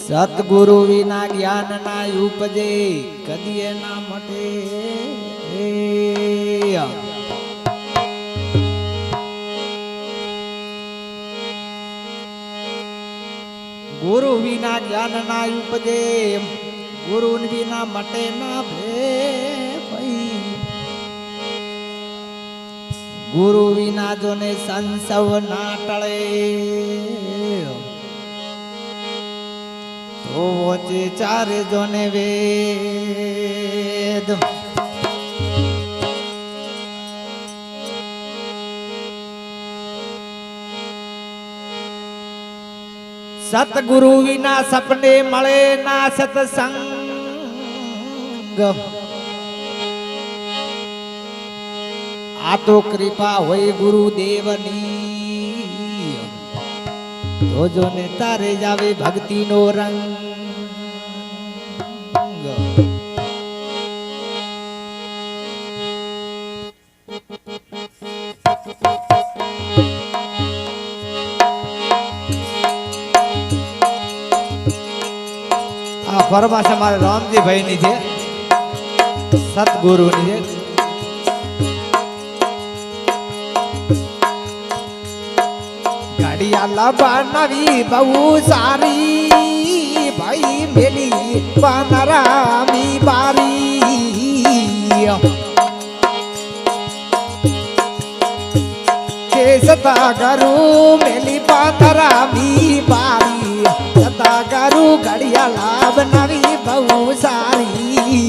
સતગુરુ વિના જ્ઞાન ના ઉપજે કદીએ ના મટે. ગુરુ વિના જ્ઞાન ના ઉપજે, ગુરુ વિના મટે ના ભે ગુરુ વિના જોને સંસવ ના ટળે. તો વચ્ચે ચારે જોને વેદ. સતગુરુ વિના સપને મળે ના સત્સંગ. આ તો કૃપા હોય ગુરુદેવની. તો જો ને તારે જ આવે ભક્તિનો રંગ. ફરમાશ અમારે રામજીભાઈ ની છે સતગુરુ ની છે ઘડિયાળ બનાવી બહુ સારી. ભાઈ મેલી પાનરામી બારી. કે સતા કરું મેલી પાથરામી બારી. સતા કરું ઘડિયાળ બનાવી બહુ સારી.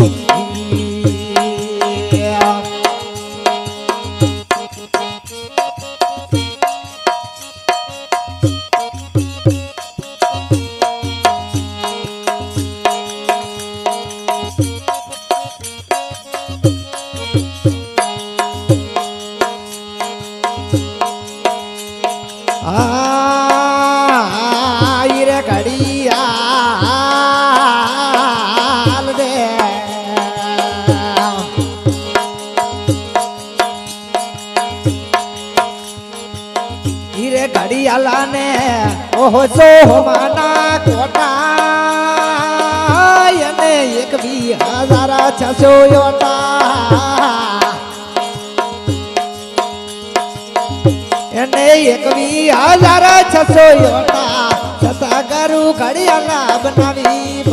ઘડિયાળા ને ઓહો માના કોટા અને એક બી હજારા છસો એને બી હજાર છસો છતાં કરું ઘડિયાળા બનાવી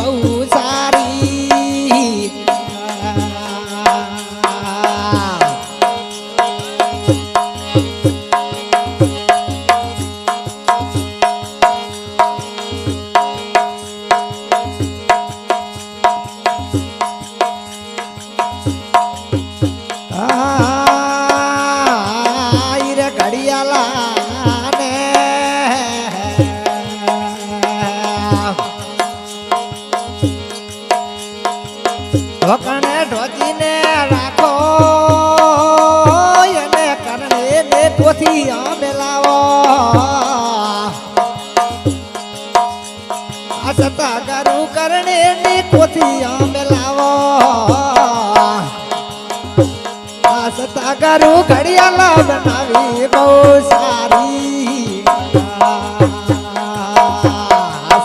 સારી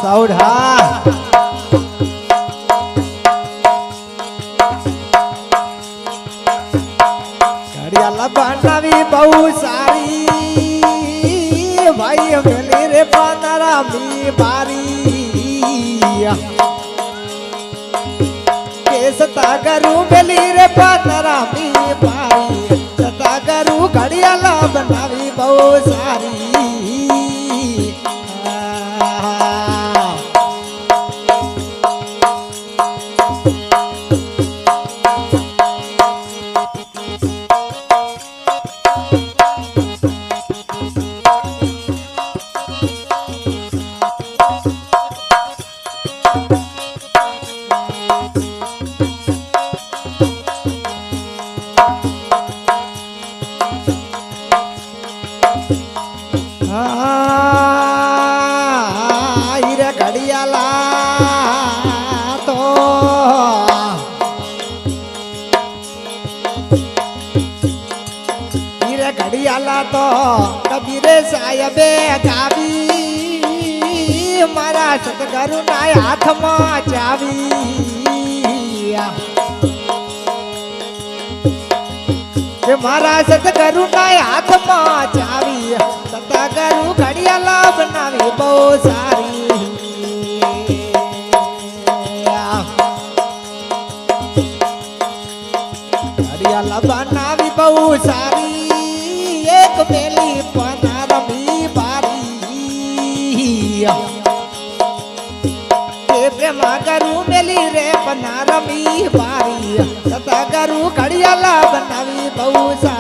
સૌઢા ઘડિયાળા બનાવી બહુ સારી. ભાઈ મેલી રે પાનરામી બારી કે સતા કરું મેલી રે પાનરામી બારી સતા કરું ઘડિયાળ બનાવી બહુ સારી. હીરે ઘડિયાલા તો. હીરે ઘડિયાલા તો કબીરે સાહેબે ગાવી. મારા સદગુરુના હાથમાં ચાવી. કે મારા સતગુરુ ના હાથમાં ચાવી. સતગુરુ ઘડિયાલા બનાવી બહુ સારી. ઘડિયાલા બનાવી બહુ સારી. એક પેલી પનારમી બારી પ્રેમા કરું મેલી રે પનારમી બારી સતા ઘડિયાલા Oh, it's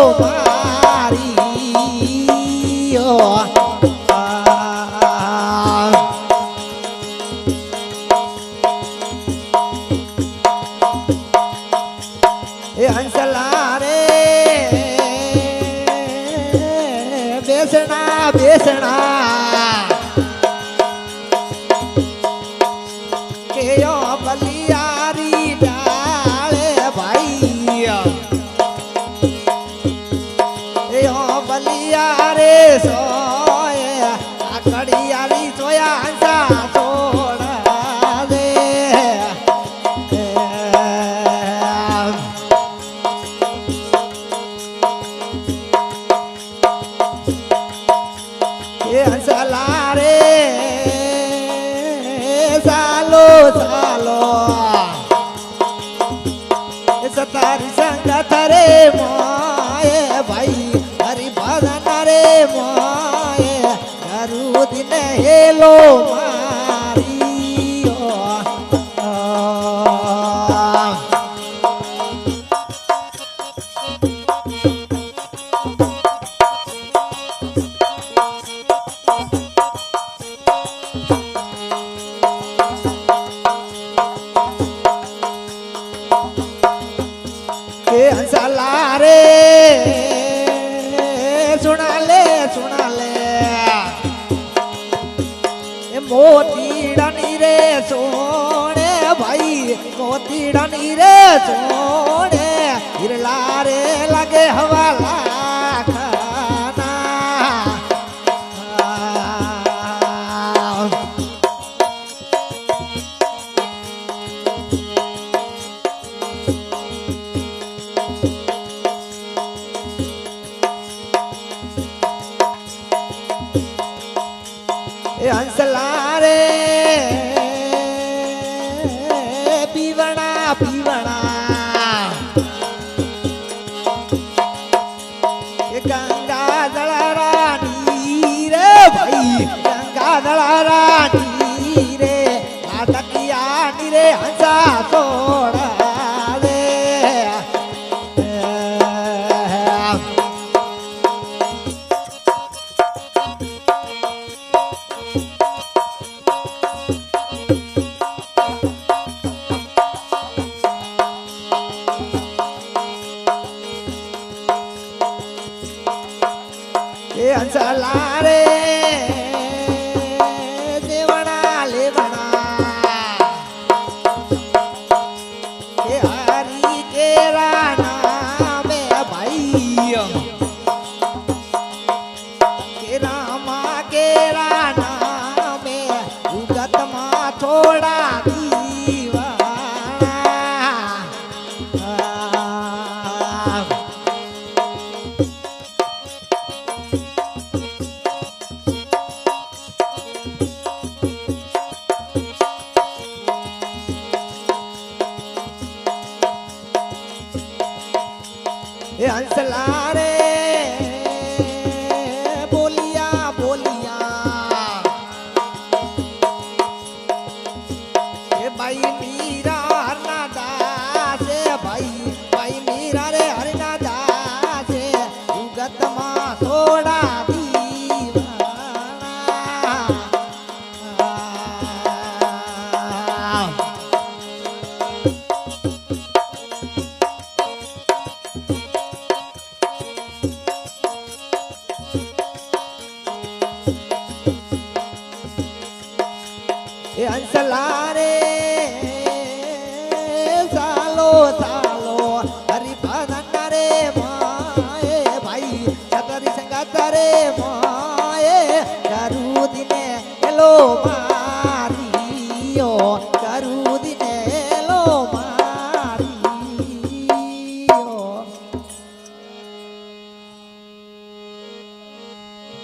Oh. સોલિયા રે સોયા આકડિયાળી સોયા હંસા સોડા રે એ હંસલા રે Hello. મોતીડાની રે જોડે હિરલા રે લાગે હવાલા. বাবারা